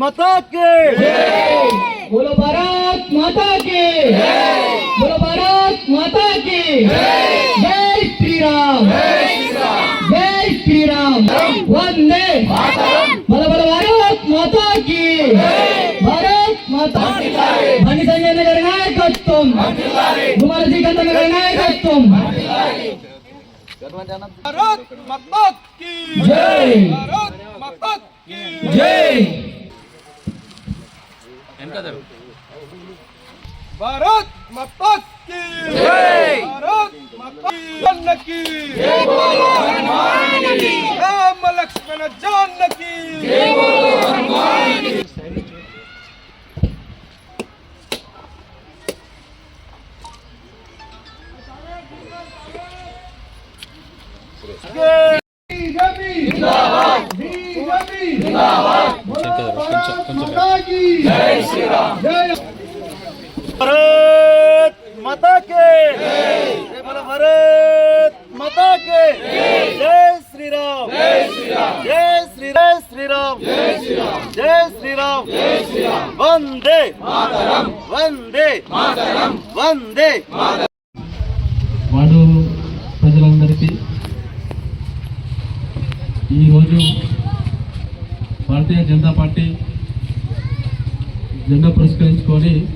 माता के। बोलो भारत माता के। बोलो भारत माता के। जय श्री राम जय श्री राम वंदे। बोलो बोलो भारत माता की। भारत माता भनी संजय नगर नायकत्वम कुमार जी का नगर नायकत्वम भारत माता की। जय। भारत माता की। जय। వెనక జరుగు భారత్ మత్ की భారత్ మత్ की జై బోలో హనుమాన్ की రామ లక్ష్మణ జాన్ की జై బోలో హనుమాన్ की जिंदाबाद जिंदाबाद जिंदाबाद भारत माता के जय बोलो भारत माता के जय श्री राम जय श्री राम जय श्री जय श्री राम जय श्री राम जय श्री राम जय श्री राम वंदे मातरम वंदे मातरम वंदे వార్డు ప్రజలందరికీ ఈరోజు భారతీయ జనతా పార్టీ జెండా పురస్కరించుకొని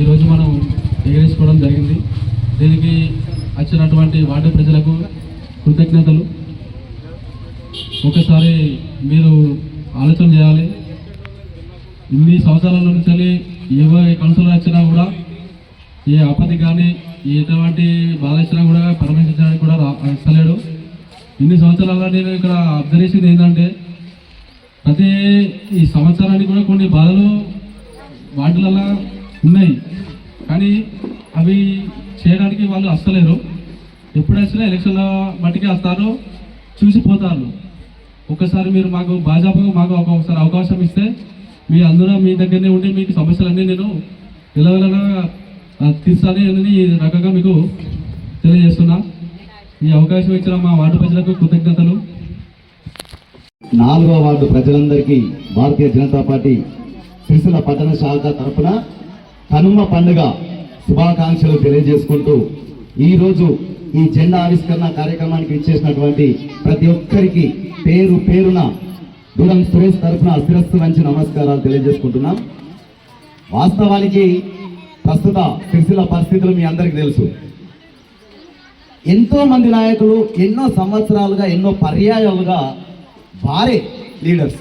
ఈరోజు మనం ఎగరేసుకోవడం జరిగింది. దీనికి వచ్చినటువంటి వార్డు ప్రజలకు కృతజ్ఞతలు. ఒకసారి మీరు ఆలోచన చేయాలి. ఇన్ని సంవత్సరాల నుంచి ఏ కౌన్సిలర్ వచ్చినా కూడా ఏ ఆపత్తి కానీ ఎటువంటి బాధ వచ్చినా కూడా పరామర్శించడానికి కూడా రా- ఇన్ని సంవత్సరాల్లో నేను ఇక్కడ అబ్జర్వ్ చేసింది ఏంటంటే ప్రతి ఈ సంవత్సరానికి కూడా కొన్ని బాధలు వాటిలలా ఉన్నాయి. కానీ అవి చేయడానికి వాళ్ళు వస్తలేరు ఎప్పుడు వచ్చినా ఎలక్షన్ల మట్టికి వస్తారు చూసిపోతారు ఒక్కసారి మీరు మాకు భాజపాకు మాకు ఒకసారి అవకాశం ఇస్తే మీ అందరూ మీ దగ్గరనే ఉండి మీకు సమస్యలన్నీ నేను ఎలాగైనా తీర్చాలి అని ఈ రకంగా మీకు తెలియజేస్తున్నా. ఈ అవకాశం ఇచ్చిన మా వార్డు ప్రజలకు కృతజ్ఞతలు. నాలుగో వార్డు ప్రజలందరికీ భారతీయ జనతా పార్టీ సిరిసిల్ల పట్టణ శాఖ తరపున కనుమ పండుగ శుభాకాంక్షలు తెలియజేసుకుంటూ ఈరోజు ఈ జెండా ఆవిష్కరణ కార్యక్రమానికి ఇచ్చేసినటువంటి ప్రతి ఒక్కరికి పేరు పేరున దూరం సురేష్ తరఫున శిరస్సు మంచి నమస్కారాలు తెలియజేసుకుంటున్నాం. వాస్తవానికి ప్రస్తుత సిరిసిల్ల పరిస్థితులు మీ అందరికీ తెలుసు. ఎంతో మంది నాయకులు ఎన్నో సంవత్సరాలుగా ఎన్నో పర్యాయాలుగా వారే లీడర్స్.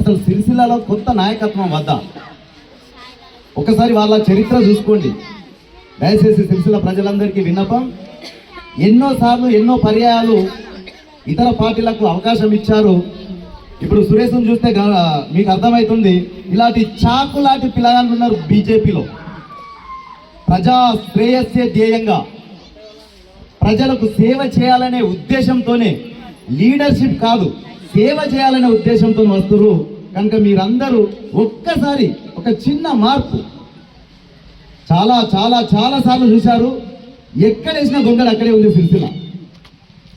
అసలు సిరిసిల్లలో కొత్త నాయకత్వం వద్ద? ఒకసారి వాళ్ళ చరిత్ర చూసుకోండి. దయచేసి సిరిసిల్ల ప్రజలందరికీ విన్నపం. ఎన్నోసార్లు ఎన్నో పర్యాయాలు ఇతర పార్టీలకు అవకాశం ఇచ్చారు. ఇప్పుడు సురేష్ను చూస్తే మీకు అర్థమవుతుంది ఇలాంటి చాకులాంటి పిల్లగాళ్ళు ఉన్నారు బీజేపీలో. ప్రజా శ్రేయస్సే ధ్యేయంగా. ప్రజలకు సేవ చేయాలనే ఉద్దేశంతోనే లీడర్షిప్ కాదు. సేవ చేయాలనే ఉద్దేశంతో వస్తున్నారు కనుక మీరందరూ ఒక్కసారి ఒక చిన్న మార్పు. చాలా చాలా చాలా సార్లు చూశారు. ఎక్కడ వేసిన గొంగడు అక్కడే ఉంది సిరిసిల్ల.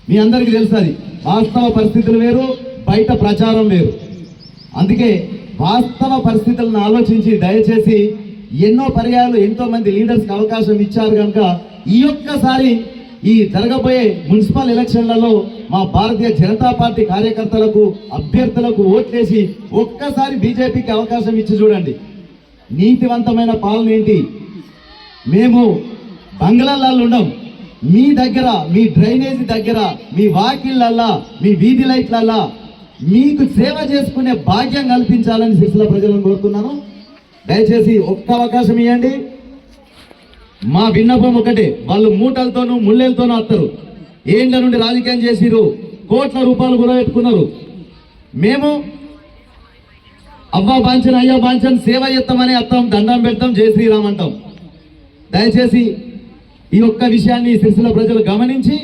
మీ అందరికీ తెలుసు వాస్తవ పరిస్థితులు వేరు బయట ప్రచారం వేరు. అందుకే వాస్తవ పరిస్థితులను ఆలోచించి దయచేసి ఎన్నో పర్యాయాలు ఎంతో మంది లీడర్స్కి అవకాశం ఇచ్చారు కనుక ఈ ఒక్కసారి ఈ జరగబోయే మున్సిపల్ ఎలక్షన్లలో మా భారతీయ జనతా పార్టీ కార్యకర్తలకు అభ్యర్థులకు ఓట్లేసి ఒక్కసారి బీజేపీకి అవకాశం ఇచ్చి చూడండి. నీతివంతమైన పాలన ఏంటి? మేము బంగ్లాలలో ఉండం మీ దగ్గర మీ డ్రైనేజీ దగ్గర మీ వాకిళ్ళల్లా మీ వీధి లైట్లల్లా మీకు సేవ చేసుకునే భాగ్యం కల్పించాలని శిశుల ప్రజలను కోరుతున్నాను. దయచేసి ఒక్క అవకాశం ఇవ్వండి మా విన్నపం ఒకటే. వాళ్ళు మూటలతోనూ ముళ్ళెలతోనూ అత్తరు ఏండ్ల నుండి రాజకీయం చేసిరు కోట్ల రూపాయలు కూడా పెట్టుకున్నారు మేము అవ్వ బాంచన్ అయ్యా బాంచన్ సేవ చేస్తామని అత్తాం దండం పెడతాం జై శ్రీరామ్ అంటాం. దయచేసి ఈ ఒక్క విషయాన్ని సిరిసిల్ల ప్రజలు గమనించి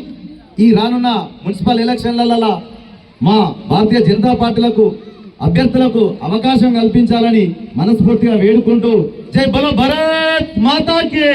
ఈ రానున్న మున్సిపల్ ఎలక్షన్లలో మా భారతీయ జనతా పార్టీలకు అభ్యర్థులకు అవకాశం కల్పించాలని మనస్ఫూర్తిగా వేడుకుంటూ జై బలో భరత్ మాతాకి!